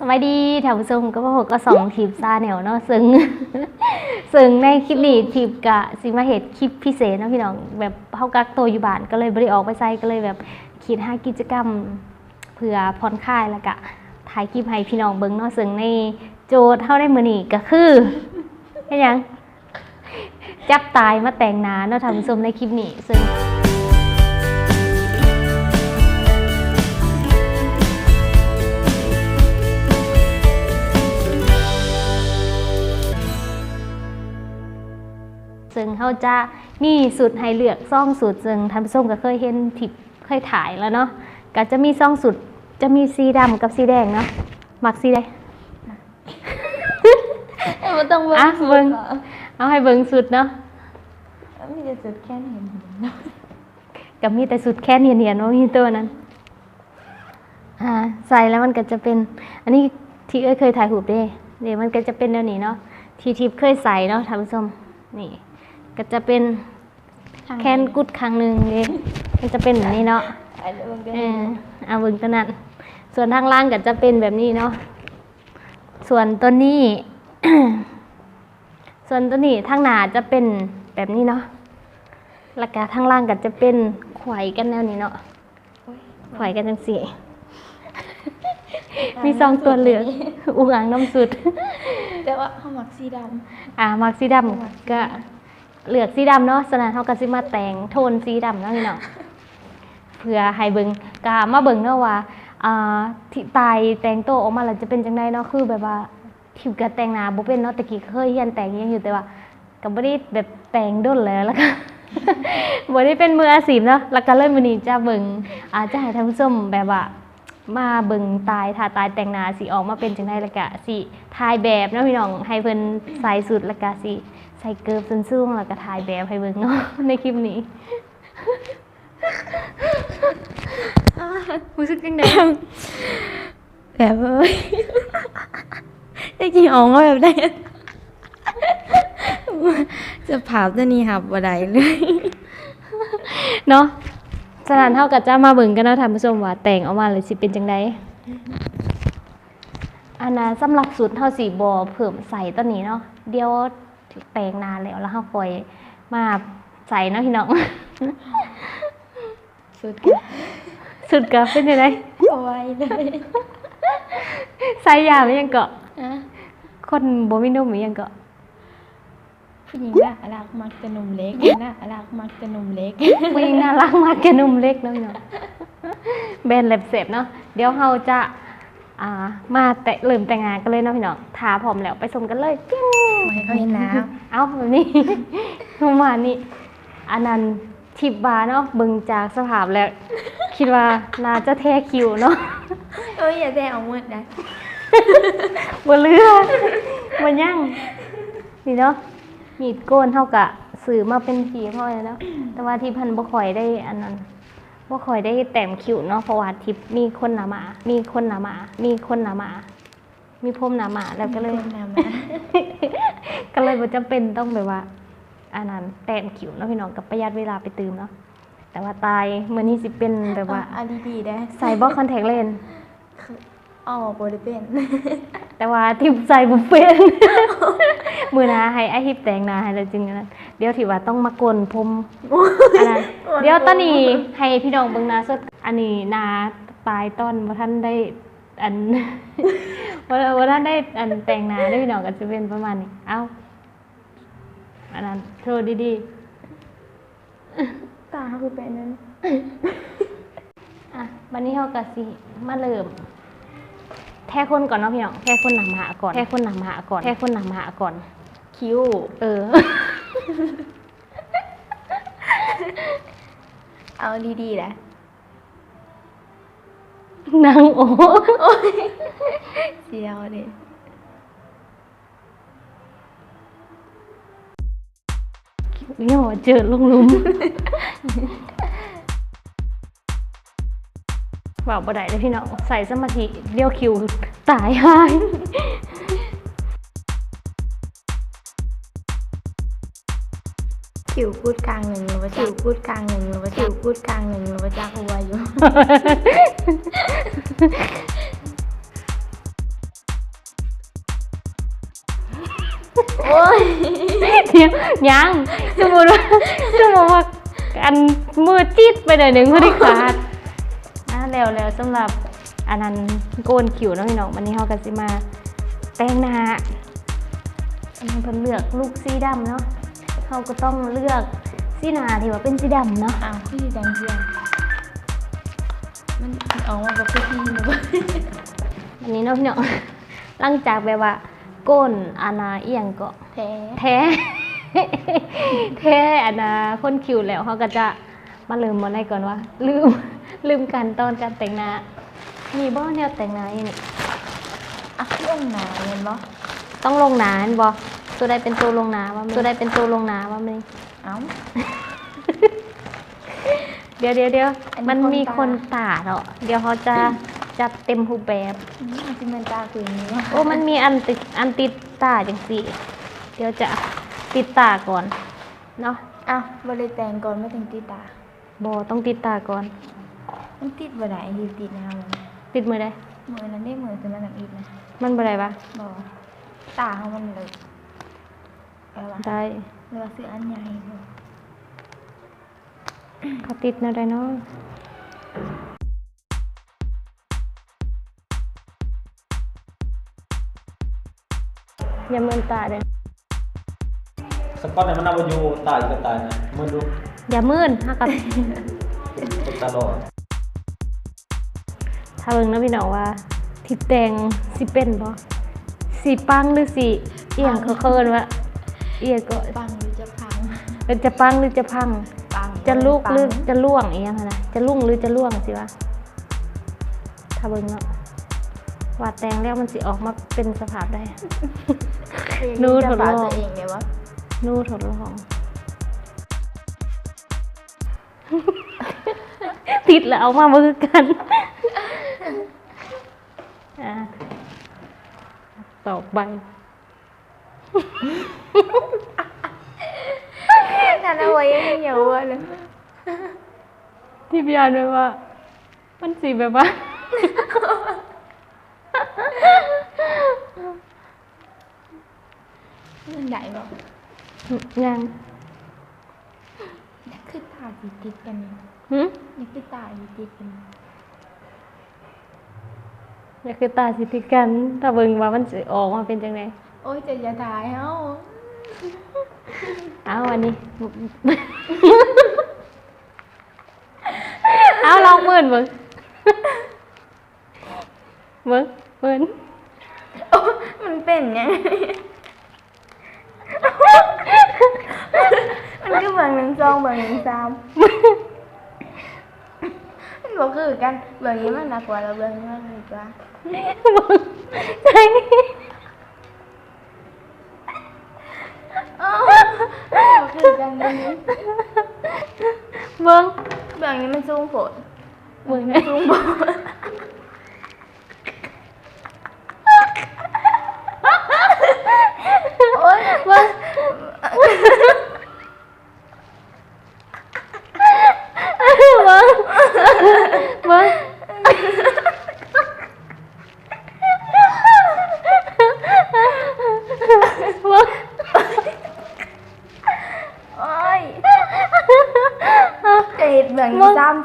สวัสดีท่านผู้ชมก็พบก็สองทีมซาแนวเนาะซึ่งซึ่งในคลิปนี้ทีมกะสิมาเหตุคลิปพิเศษเนาะพี่น้องแบบเฮากักตัวอยู่บ้านก็เลยบ่ได้ออกไปไสก็เลยแบบคิดหากิจกรรมเพื่อผ่อนคลายแล้วก็ถ่ายคลิปให้พี่น้องเบิ่งเนาะซึ่งในโจทย์เฮาได้มือนี้ก็คือเฮ็ดหยังจับตายมาแต่งหนาเนาะท่านผู้ชมในคลิปนี้ซึ่ง ซึ่งเขาจะมีสูตรให้เลือกซ่องสูตรซึ่งท่านผู้ชมก็เคยเห็นทิปเคยถ่ายแล้วเนาะก็จะมีซ่องสูตรจะมีสีดำกับสีแดงเนาะมักสีใดมันต้องเบิ้งอะสุดเบิ่งหรอเอาให้เบิ่งสุดเนาะมีแต่จุดแค่เห็นเห็นเนาะกับมีแต่สุดแค่เนียนๆว่ามีตัวนั้นอ่าใส่แล้วมันก็จะเป็น อันนี้ที่เอ้ยเคยถ่ายหูปเด้เดี๋ยวมันก็จะเป็นแนวนี้เนาะที่ทิปเคยใส่เนาะท่านผู้ชมนี่ ก็จะเป็นแคนกุดครั้งหนึ่งเลยมันจะเป็นแบบนี้เนาะอันนี้มันก็เออเอาเบิ่งตัวนั้น ส่วนทางล่างก็จะเป็นแบบนี้เนาะส่วนตัวนี้ ส่วนตัวนี้ทางหน้าจะเป็นแบบนี้เนาะแล้วก็ทางล่างก็จะเป็นไขวกันแนวนี้เนาะไขวกันจังสี่มีสองตัวเหลืองอุกอ่างน้ำสุด แต่ว่าเขาหมักสีดอ่ามักสีดำก็ เหลือกสีดำเนาะสนานเขาก็สิมาแต่งโทนสีดำเนาะพี่น้องเพื่อให้เบิงกามาเบิงเนาะว่าอ่าที่ตายแต่งตัวออกมาแล้วจะเป็นจังไดเนาะคือแบบว่าทิวกะแต่งหน้าบ่เป็นเนาะตะกี้เคยเรียนแต่งอิหยังอยู่แต่ว่าก็บ่ได้แบบแต่งด้นแล้วแล้วก็ บ่ได้เป็นมืออาชีพเนาะแล้วก็เลยมื้อนี้จะเบิงอาจจะให้ท่านผู้ชมแบบว่า มาเบิ่งตายถ้าตายแต่งหน้าสิออกมาเป็นจังไดแล้วก็สิถ่ายแบบเนาะพี่น้องให้เพิ่นใส่สุดล้วก็สิใส่เกิบส้นสูงแล้วก็ถ่ายแบบให้เบิ่งเนาะในคลิปนี้รู้สึกจังได๋แบบเอ้ยจริงๆออกมาแบบได้จะผาบตัวนี้หับบ่ได้เลยเนาะ สถานเท่ากับจะมาเบิ่งกันเนาะท่านผู้ชมว่าแต่งออกมาเลยสิเป็นจังไดอันนั้นสำหรับสูตรเฮาสิบ่เพิ่มใส่ตัวนี้เนาะเดี๋ยวแต่งหนานแล้วแล้วเฮาค่อยมาใส่เนาะพี่น้องสุดกันสุดก็เป็นจังไดเอาไว้เลยใส่ยาไม่ยังเกาะอะคนบ่มีนมมียังเกาะ ผู้หญิงน่ารักมักจะนมเล็กน่ารักมักจะนมเล็กผู้หญิงน่ารักมากแค่นมเล็กเนาะพี่น้องแบรนด์เล็บเสพเนาะเดี๋ยวเราจะอ่ามาแต่เริ่มแต่งงานกันเลยเนาะพี่น้องทาพร้อมแล้วไปชมกันเลยปิ้งไม่ให้เขาเห็นน้เอาแบบนี้ประมาณนี้อันนั้นทิปบาร์เนาะเบิ่งจากสภาพแล้ว คิดว่าน่าจะแท้คิวเนาะำเอ้ยอย่าแซงเอามืดนะบ่เลือบ่ยั่งนี่เนาะ มีดโกนเท่ากับสื่อมาเป็นผีพ่อเลยเนาะแต่ว่าที่เพันบ่ค่อยได้อันนั้นบ่ค่อยได้แต้มคิวเนาะเพราะว่าทิปมีคนหนามา มีคนหนามา มีคนหนามา มีพรมหนามาแล้วก็เลยคนน้ำนะก็เลยบ่จำเป็นต้องแบบว่าอันนั้นแต้มคิวเนาะพี่น้องกับประหยัดเวลาไปตืมเนาะแต่ว่าตายมื้อนี้สิเป็นแบบว่าเอาดีๆได้ใส่บ่คอนแทคเลนส์ อ๋อบริเป็น แต่ว่าทิปใส่บุฟเฟ่ต์มือหนาให้ไอทิปแต่งหนาให้เลยจริงๆนะเดี๋ยวถือว่าต้องมากลผมอันนั้นเดี๋ยวตอนนี้ให้พี่น้องเบิ่งหนาสดอันนี้หนาปลายต้นว่าท่านได้อันว่าว่าท่านได้อันแต่งหนาได้พี่น้องก็จะเป็นประมาณนี้เอ้าอันนั้นโทรดีตาคือเป็นนั้นๆอะวันนี้เฮาก็สิมาเริ่ม แท้คนก่อนเนาะพี่น้องแท้คนหนำหาก่อน แท้คนหนำหาก่อน แท้คนหนำหาก่อน คิ้ว เออ เอาดีๆนะนางโอเสียวเลยนี่หอเจอลุงลุม เบาบ่ได้เลยพี่น้อง ใส่สมาธิเรียวคิวตายหายจิ๋วพูดกลางหนึ่งหรืว่าจิ๋วพูดกลางหนึ่งหรืว่าจิ๋วพูดกลางหนึ่งหรืว่าจักหัวอยู่โอ้ยเดี๋ยวยังสมมติว่าสมมติว่าอันมือจิตไปหน่อยหนึ่งพอดีขาด แล้วแล้วสำหรับอันนั้นโกนคิวเนาะพี่น้องวันนี้เขากันสิมา แต่งหน้าอันนี้เพิ่นเลือกลูกสีดำเนาะเขาก็ต้องเลือกสีหน้าที่ว่าเป็นสีดำเนาะ อ้าวพี่แดงเจียมมันออกมาแบบพี่หรือเปล่าอันนี้เนาะพี่น้องหลังจากแบบว่าโก้นอานาเอียงก็แท้แท้แท้อานาคนคิวแล้วเขาก็จะมาลืมมาได้ก่อนว่าลืม ลืมกันตอนการแต่งหน้า มีบ่แนวแต่งหน้าอย่างนี้อะเรื่องหนาเห็นปะต้องลงหนาอันบ่ตัวใดเป็นตัวลงหนาว่าตัวใดเป็นตัวลงหนาว่ามันเอ้าเดี๋ยวเดี๋ยวเดี๋ยวอันนี้มันมีคคนนตาตาเนาะเดี๋ยวเขาจะจัดเต็มรูปแบบมันจะเป็นตาคืออย่างนี้วะโอ้มันมีอันติดอันติดตาจังสิเดี๋ยวจะติดตาก่อนเนาะอ้าวบริแต่งก่อนไม่ถึงติดตาบอต้องติดตาก่อน มันติดบ่ได้ที่ติดนะมันติดมือได้มือนั้นได้มือจะมันหนักอีกนะมันบ่ได้ปะบอกตาของมันเลยอะไรวะได้เรียกว่าซื้ออันใหญ่เลยเขาติดแนวใดเนาะอย่าเมินตาเด้อสปอตเนี่ยมันนำมาอยู่ตายก็ตายนะมันดูอย่ามื่นฮักกับคนตาลอดถ้าเบิ่งนะพี่น้องว่าทิดแดงสิเป็นบ่สีปังหรือสีเอียงเขาเคินว่าเอียงก็ปังหรือจะพังเป็นจะปังหรือจะพัง ปังจะลุกปังหรือจะล่วงอีหยังหั้นนะจะลุ่งหรือจะล่วงสิวะถ้าเบิ่งเนาะวาดแตงแล้วมันสิออกมาเป็นสภาพได้นูนูททดดลลอองงตัวเองเนี่ยวะนู่ทดลอง ติดแล้วเอามามือกันอะต่อไปนั่นเอาไว้ยังเหนียวอะเลยที่พี่อ่านไว้ว่า มันสีแบบว่ามันใหญ่ปะยังนี่คือตาอยู่ติดกันนี่ หึนี่คือตาอยู่ติดกันนี่คือตาสิติดกัน ถ้าเบิ่งว่ามันสิออกมาเป็นจังไดโอ้ยจะอย่าถ่ายเอ้าเอาวันนี้ เอาลองหมื่นเบิ่งเบิ่งหมื่นโอ้มันเป็นยังมันคือเบอร์หนึ่งสองเบอร์หนึ่งสาม มันบอกคือกันเบอร์นี้มันหนักกว่าแล้ว บิ่งเบิ่งเบิ่งโอ๊ยจะเห็นเบอร์นี้ซ้ำ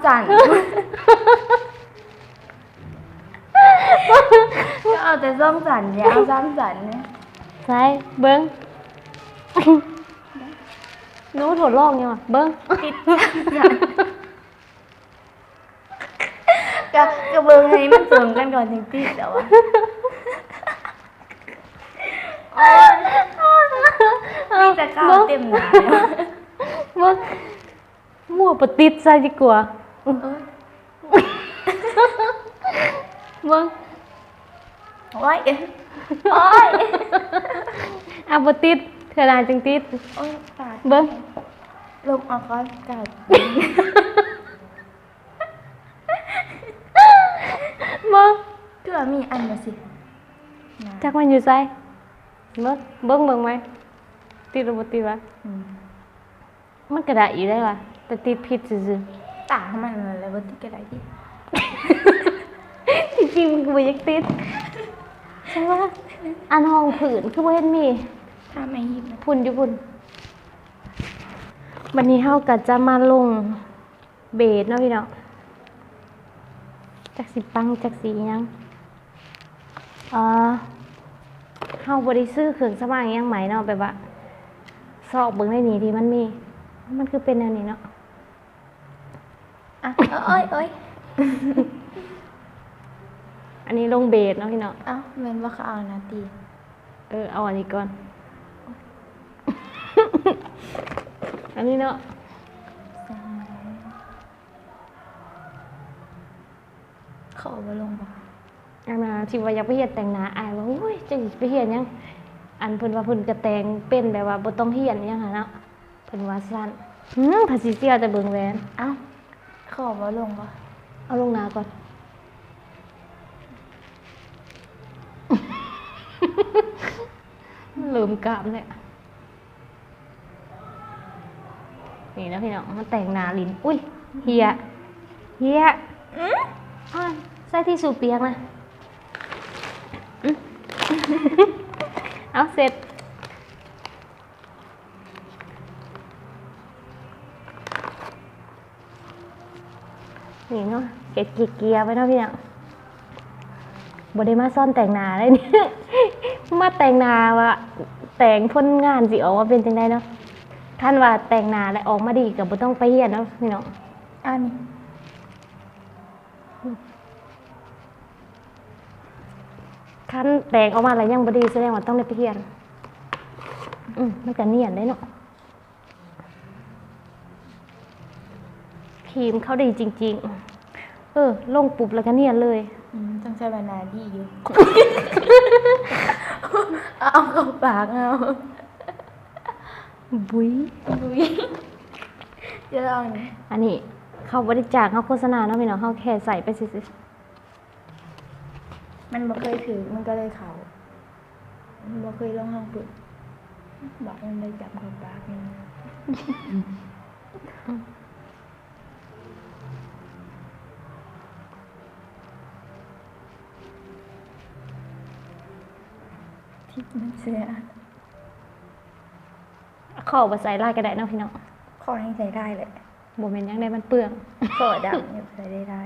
ก็เบอร์นี้มันสูงกันก่อนถึงติดแต่ว่าโอ๊ยมีแต่ก้าวเต็มหนาเลยเบิ้งมั่วปะติดใส่ดีกว่าโอ๊ยเบิ้งโอ๊ยโอ๊ยเอาปะติดเธอดานจังติดโอ๊ยปาดเบิ้งลมออกก็กัด เบิ้งเพื่อมีอันมาสินะจักมันอยู่ใส่เบิ้งเบิ้งเบิ้งไหมติดหรือบ่ติดวะอืมมันกระดาษอยู่ได้วะแต่ติดผิดซื่อตาของมันอะไรบนที่กระไดที่ๆจริงๆมันคือบ่อยักติดใช่ปะอันห้องผืนคือบ่เห็นมี ถ้าไม่หิบนะพุ่นอยู่พุ่นวันนี้เฮาก็จะมาลงเบสเนาะพี่น้อง จักสิปังจักสีหยังอ่าเฮาบ่ได้ซื้อเครื่องสมางอิหยังใหม่เนาะแบบว่าซอกเบิ่งในนี้ที่มันมี มันคือเป็นอันนี้เนาะอะเอ้ยเอ้ยอันนี้ลงเบสเนาะพี่น้องเอ้าแม่นว่าเขาเอานาตีเออเอาอันนี้ก่อน อันนี้เนาะ เขาเอามาลงบ่อันน่ะที่ว่าอยากไปเฮ็ดแต่งหน้าอายว่าอุ้ยจะไปเฮ็ดหยังอันเพิ่นว่าเพิ่นก็แต่งเป็นแบบว่าบ่ต้องเฮียนหยังหั่นเนาะเพิ่นว่าซั่นหืมภาษีเสียแต่เบิ่งแหวนเอ้าเขาเอามาลงบ่เอาลงหน้าก่อน ลืมกล้ามเลยนี่นะพี่น้องมันแต่งหน้าลิ้นอุ้ยเฮีย เฮียอะ ใส่ที่สูบเปียกนะอืมเอาเสร็จ นี่เนาะเกะเกียร์ไปเนาะพี่เน้องบได้มาซ่อนแต่งนาเลยเนี่ย มาแต่งนาว่าแต่งพ้นงานสิออกมาเป็นจังไดเนาะท่านว่าแต่งนาแล้วออกมาดีกับบ่ต้องไปเฮียนเนาะพี่น้องอันนี้ ท่านแต่งออกมาแล้วยังบ่ดีแสดงว่าต้องได้ไปเฮียน อืมมันก็เนียนได้เนาะพิมพ์เขาดีจริง ๆ เออ ลงปุ๊บแล้วก็เนียนเลย อืมต้องใช้บรรณาดีอยู่ เอาเข้าปากเอาบุ้ยดุยจะลองนี่อันนี้เขาบริจาคเขาโฆษณาเนาะพี่น้องเขาแค่ใส่ไปสิ มันบ่เคยถือมันก็เลยเขามันบ่เคยลองห้องฝึกบอกมันเลยจับเข้าปากนี่ที่มันเสียขาเอาไปใส่ลายก็ได้เนาะพี่น้องขอให้ใส่ได้เลยโมเมนต์ยังได้มันเปลืองขอดำเนี่ใส่ได้ได้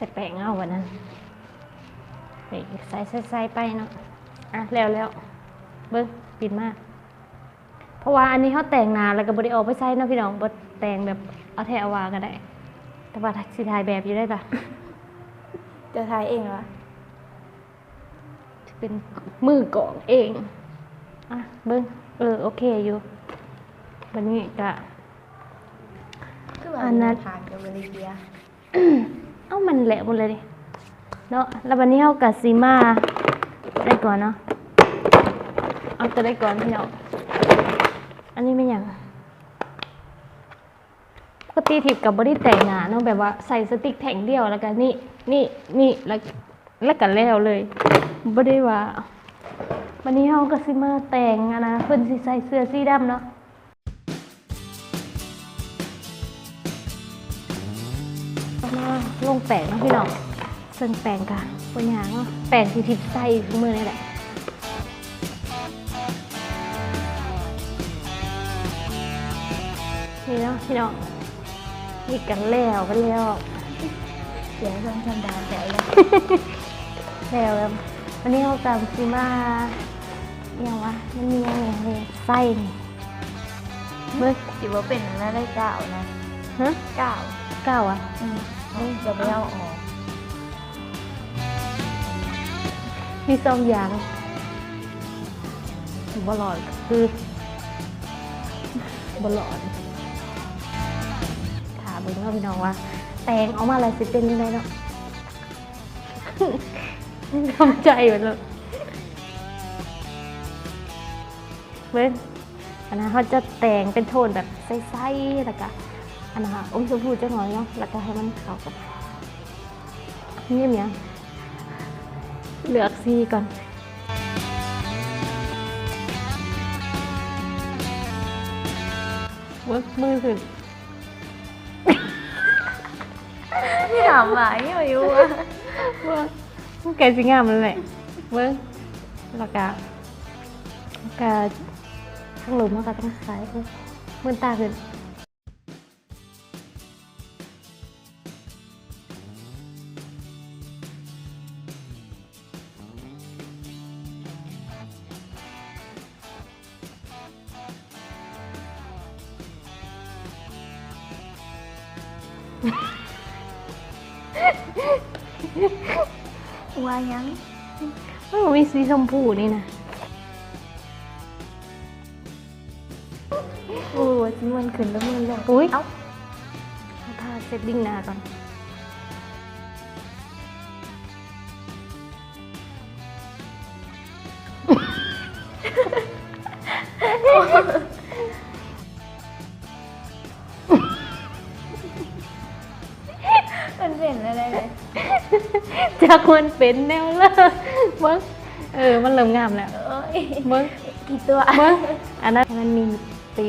ส่แป้งเอาวันนั้นนี่ใส่ใส่ใส่ไปเนาะอะแล้วแล้วเบิ้งปิดมากเพราะว่าอันนี้เขาแต่งหนาแล้วก็บริออกไปใส่เนาะพี่น้องบดแต่งแบบเอาแถววาก็ได้ แต่ว่าสิถ่ายแบบอยู่ได้ปะจะทายเองเหรอเป็นมือกล่องเองอะเบิ้งเออโอเคอยู่วันนี้ก็คือว่าอันนั้นทานกับบริเวีย เอ้ามันแหละหมดเลยดิเนาะแล้ววันนี้เฮากับซีมาได้ก่อนเนาะเอาตัวได้ก่อนพี่น้องอันนี้ไม่ยังปกติทิพย์กับบริแต่งหนาเนาะแบบว่าใส่สติ๊กแท่งเดียวแล้วก็นี่นี่นี่แล้วแล้วก็แล้วเลยบ่ได้ว่าวันนี้เฮาก็สิมาแต่งอะนะเพิ่นสิใส่เสื้อสีดำเนาะ ลงแปลงเนาะพี่น้องเซิงแปลงกะปัญญางเนาะแปลงที่ทิพย์ใส่ทุกมือนี่แหละนี่เนาะพี่น้องนี่กันแล้วกันแล้วเสียงทรงชันดาแต่ละแล้วแล้ววันนี้เราตามซีมาอหย่างวะมันมีอะไรเลยไส้นี่เบิ้งถือว่าเป็นน่าได้เก้านะฮะเก้าเก้าอะ อืมเอาเดี๋ยวไปเอาออกมีสองอย่างบอลอดคือบอลอดถามเบิ่งว่าพี่น้องว่า แตงเอามาอะไรสิเป็นยังไงเนาะทำใจหมดเลยเว้นอันนั้นเขาจะแต่งเป็นโทนแบบใสๆแล้วก็ อันนั้นค่ะอมชมพูจะหน่อยเนาะแล้วก็ให้มันเข้ากับนี่มยังเหลือกสีก่อนเวิร์กมือขึ้นไม่ถามหมายไม่อยู่อะว่ามันแกสิงามเลยแหละเบิ้งแล้วก็แล้วก็ข้างหลุมมันก็ต้องใส่เบิ่งมือตาขึ้น มันบ่มีสีชมพูนี่นะโอ้ยที่มันขึ้นแล้วมันลงอุ้ยเอ้าเอาผ้าเซตดิ้งหน้าก่อนมันเป็นอะไรเลยจากมันเป็นแนวเลย เบิ้งเออ มันเริ่มงามแล้วโอ้ยเบิ้งกี่ตัวเบิ้งอันนั้นมันมีปี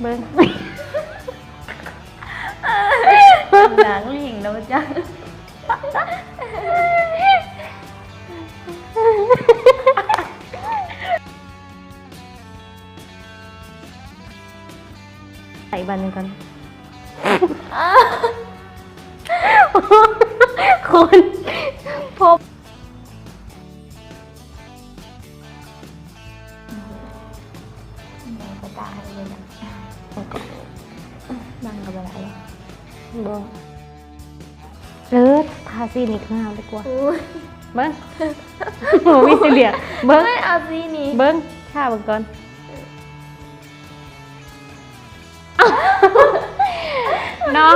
เบิ้งหนังหลิงแล้วจ้ะใส่บันหนึ่งก่อน คุณพบมันก็ตายเลยนะบังกับอะไรบอเออทาสีนี่งามดีกว่าโอ้ยเบิ้งโอ้วิสิเลียเบิ้งไม่เอาสีนี้เบิ้งข้าเบิ้งก่อน เนาะ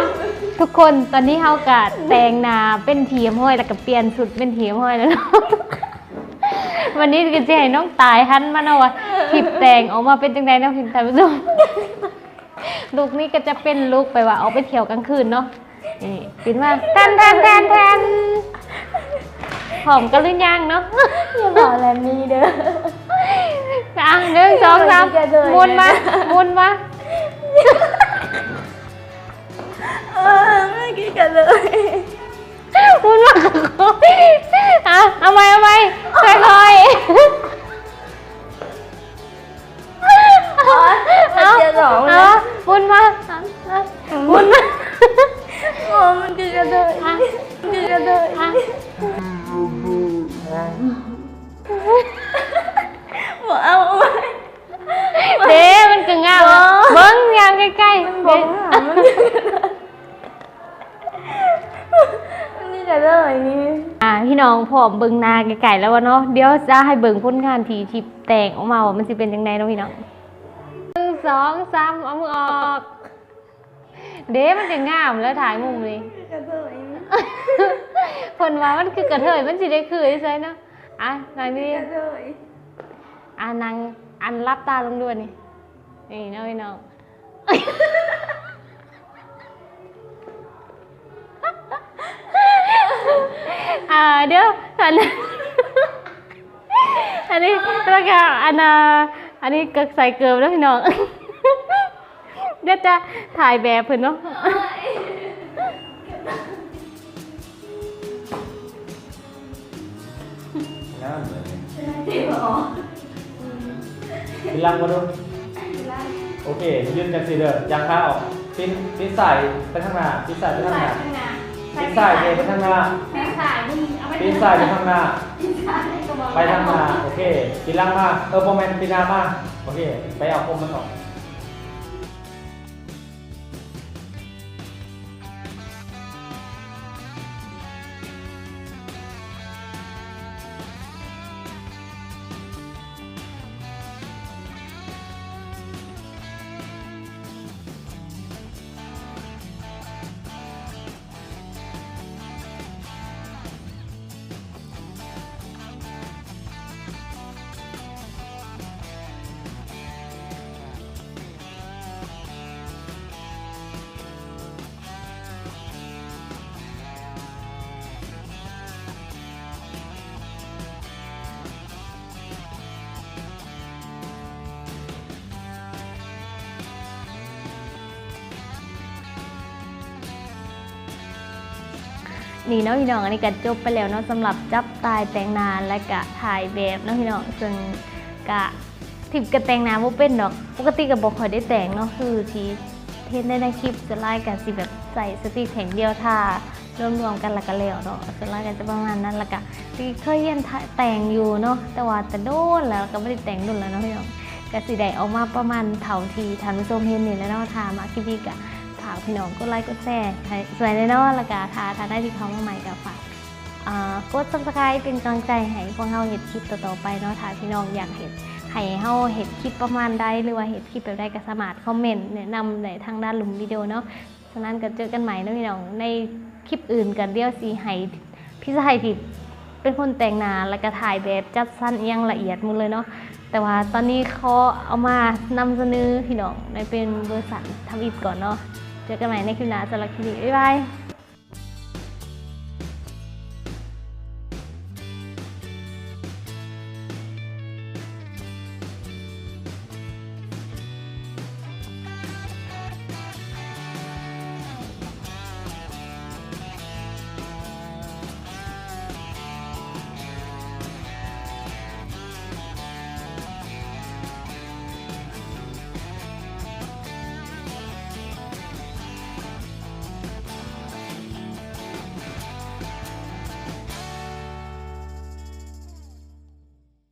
ทุกคนตอนนี้เฮากะแต่งหนาเป็นทีมห้อยแล้วก็เปลี่ยนสุดเป็นทีมห้อยแล้วเนาะวันนี้ก็จะให้น้องตายหันมาเนาะว่าคลิปแต่งออกมาเป็นจังไดเนาะพิมพ์ท่านผู้ชมลูกนี้ก็จะเป็นลูกไปว่าเอาไปเที่ยวกลางคืนเนาะนี่ปินว่าแทนแทนแทนแทนหอมกันหรือยังเนาะอย่าบอกอะไรมีเด้ออะหนึ่งสองสามเดี๋ยวเดี๋ยวมุนมามุนมา เออไไก่ๆแล้ววะเนาะเดี๋ยวจะให้เบิ่งผลงานทีทิปแต่งออกมาว่ามันสิเป็นยังไงเนาะพี่น้องหนึ่งสองสามเอามือออก เด้มันจะงามแล้วถ่ายมุมนี้กระเทยนี่เพิ่นว่ามันคือกระเทยมันสิได้คือใช่เนาะอะนางนี่กระเทยอะนางอันรับตาลงด้วยนี่นี่เนาะพี่น้องอ่าเดี๋ยวอันนี้ อันนี้แล้วก็อันน่ะอันนี้ก็ใส่เกลือแล้วพี่น้องเดี๋ยวจะถ่ายแบบเพิ่นเนาะน้ำเลยพิลังมาดูโอเคยืนกันสิเด้อยังข้าออกปิ้นปิ้นใส่ไปข้างหน้าปิ้นใส่ไปข้างหน้าปิ้นใส่เดไปข้างหน้าปีนสายมึงเอาไปปิ้นใส่ไปข้างหน้า ไปทางมา โอเคปีลังมา เออโมเมนต์ปีนามา โอเค ไปเอาคมมันออก นี่เนาะพี่น้องอันนี้ก็จบไปแล้วเนาะสำหรับจับตายแต่งนานและกะถ่ายแบบเนาะพี่น้องซึ่งกะทิปกระแต่งนาบ่เป็นดอก ปกติก็บ่ค่อยได้แต่งเนาะคือที่เห็นได้ในคลิปจะไล่กันสิแบบใส่สติแข็งเดียวท่ารวมๆกันละก็แล้วเนาะจะไล่กันจะประมาณนั้นละกะที่เคยเห็นแต่งอยู่เนาะแต่ว่าแต่โดนแล้วก็ไม่ได้แต่งโดนแล้วเนาะพี่น้องก็สิได้ออกมาประมาณเท่าทีทานผู้ชมเห็นนี่แล้วเนาะทามาคลิปนี้กะากพี่น้องกดไลค์กดแชร์สวยแน่นอนละกาทาทาได้ที่เขามาใหม่กับฝากกด subscribe เป็นกำลังใจให้พวกเราเห็ดคลิปต่อๆไปเนาะถ้าพี่น้องอยากเห็นให้เฮาเห็ดคลิปประมาณใดหรือว่าเห็ดคลิปแบบใดก็สามารถคอมเมนต์แนะนำในทางด้านลุมวิดีโอเนาะฉะนั้นก็เจอกันใหม่นะพี่น้องในคลิปอื่นกันเดียวสีให้พี่ชายที่เป็นคนแต่งหน้าแล้วก็ถ่ายแบบจัดสั้นเอียงละเอียดหมดเลยเนาะแต่ว่าตอนนี้เขาเอามานำเสนอพี่น้องในเป็นบริษัททำอิฐก่อนเนาะ เจอกันใหม่ในคลิปหน้าสำหรับคลิปนี้บ๊ายบาย